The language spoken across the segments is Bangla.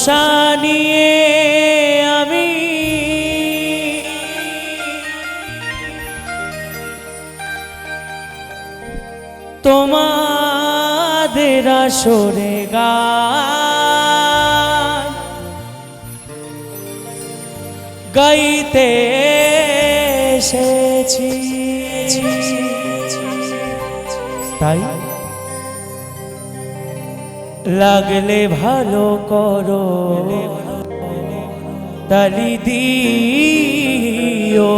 আশা নিয়ে আমি তোমাদের আসরে গান গাইতে এসেছি। তাই লাগলে ভালো করো তালি দিও।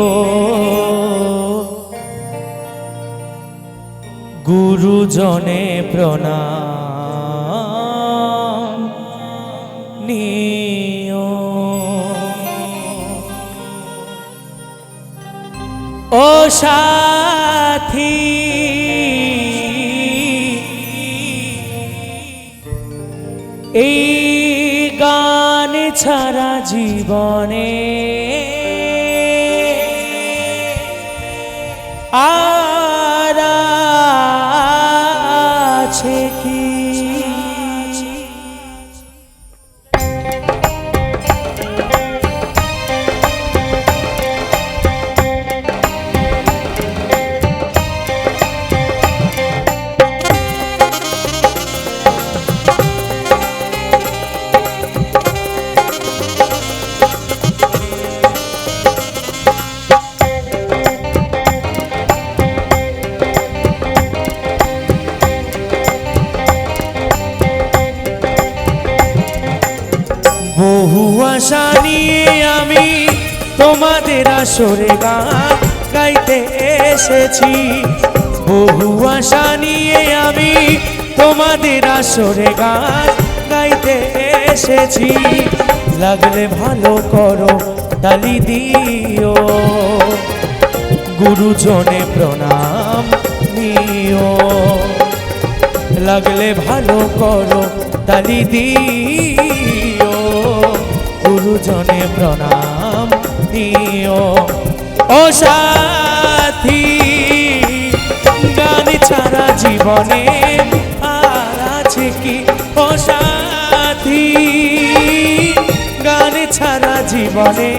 গুরুজনে প্রণাম নিও। ও সাথী এই গান ছাড়া জীবনে আর আছে কি? বহু আশা নিয়ে আমি তোমাদের আসরে গান গাইতে এসেছি। বহু আশা নিয়ে আমি তোমাদের আসরে গান গাইতে এসেছি। লাগলে ভালো করো, তালি দিও। গুরুজনে প্রণাম নিও। লাগলে ভালো করো, তালি দিও। গুরুজনে প্রণাম দিও। ও সাথী, গান ছাড়া জীবনে আর আছে কি? ও সাথী, গান ছাড়া জীবনে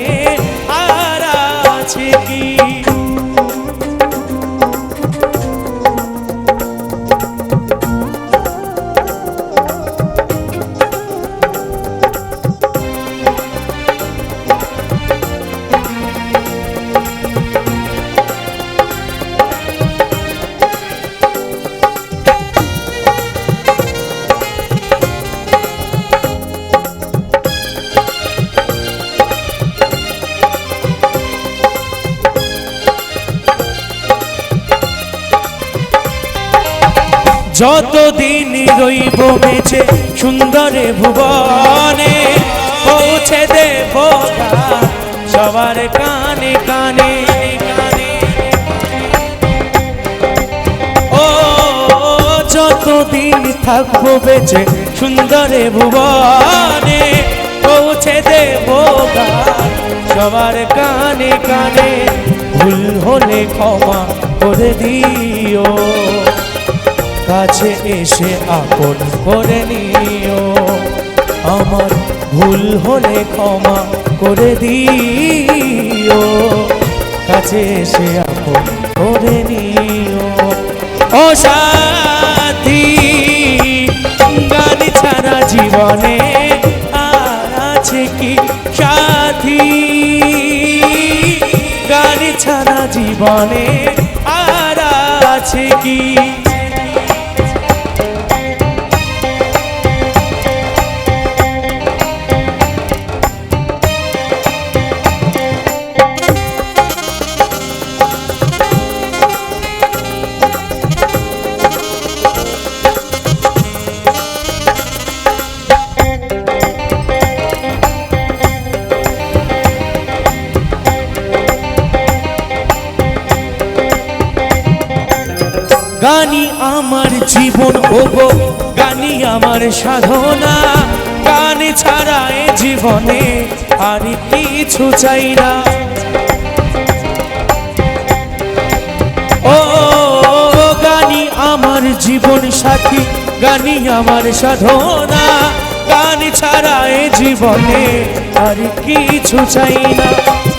যতদিন রইব বেঁচে সুন্দরে ভুবনে, পৌঁছে দেব সবার কানে কানে। ও, যতদিন থাকব বেঁচে সুন্দরে ভুবনে, পৌঁছে দেব সবার কানে কানে। ভুল হলে ক্ষমা করে দিও। কাছে এসে আপন করে নিও। আমার ভুল হলে ক্ষমা করে দিও। কাছে এসে আপন করে নিও। ও সাথী, গান ছাড়া জীবনে আর আছে কি সাথী? গান ছাড়া জীবনে আর আছে কি গানি আমার জীবন ওগো গানি আমার সাধনা। গান ছাড়া এ জীবনে আর কিছু চাই না। ও, গানি আমার জীবন সাথী, গানি আমার সাধনা। গান ছাড়া এ জীবনে আর কিছু চাই না।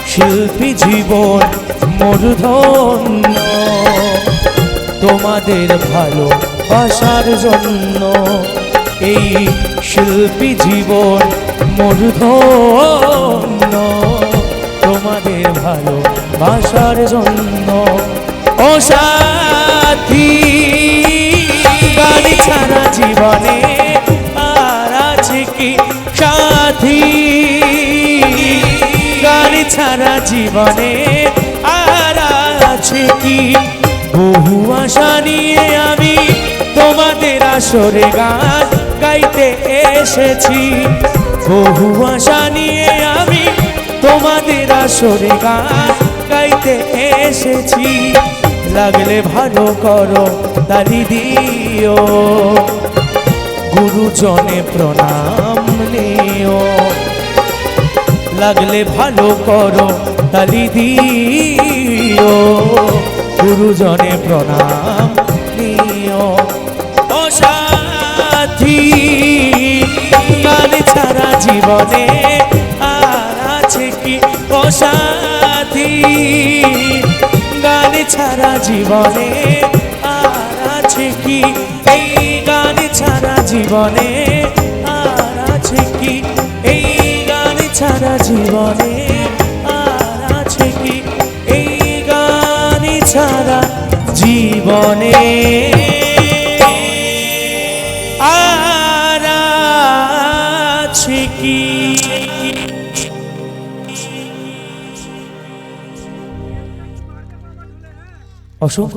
শিল্পী জীবন মূর্ধন্য। তোমাদের ভালো বাসার জন্য। এই শিল্পী জীবন মূর্ধন্য। তোমাদের ভালো বাসার জন্য। ও গাড়ি ছাড়া জীবনে আর আছে কি সাথী? গাড়ি ছাড়া জীবনে আর আছে কি বহু আশা নিয়ে আমি তোমাদের আসরে গান গাইতে এসেছি। বহু আশা নিয়ে আমি তোমাদের আসরে গান গাইতে এসেছি। লাগলে ভালো করো, তালি দিও। গুরুজনে প্রণাম নিও। লাগলে ভালো করো, তালি দিও। গুরুজনে প্রণাম। গান ছাড়া জীবনে আর আছে কি সাথী গান ছাড়া জীবনে আর আছে কি? এই গান ছাড়া জীবনে আর আছে কি? এই গান ছাড়া জীবনে জীবনে। আর আছে কি? অসংখ্য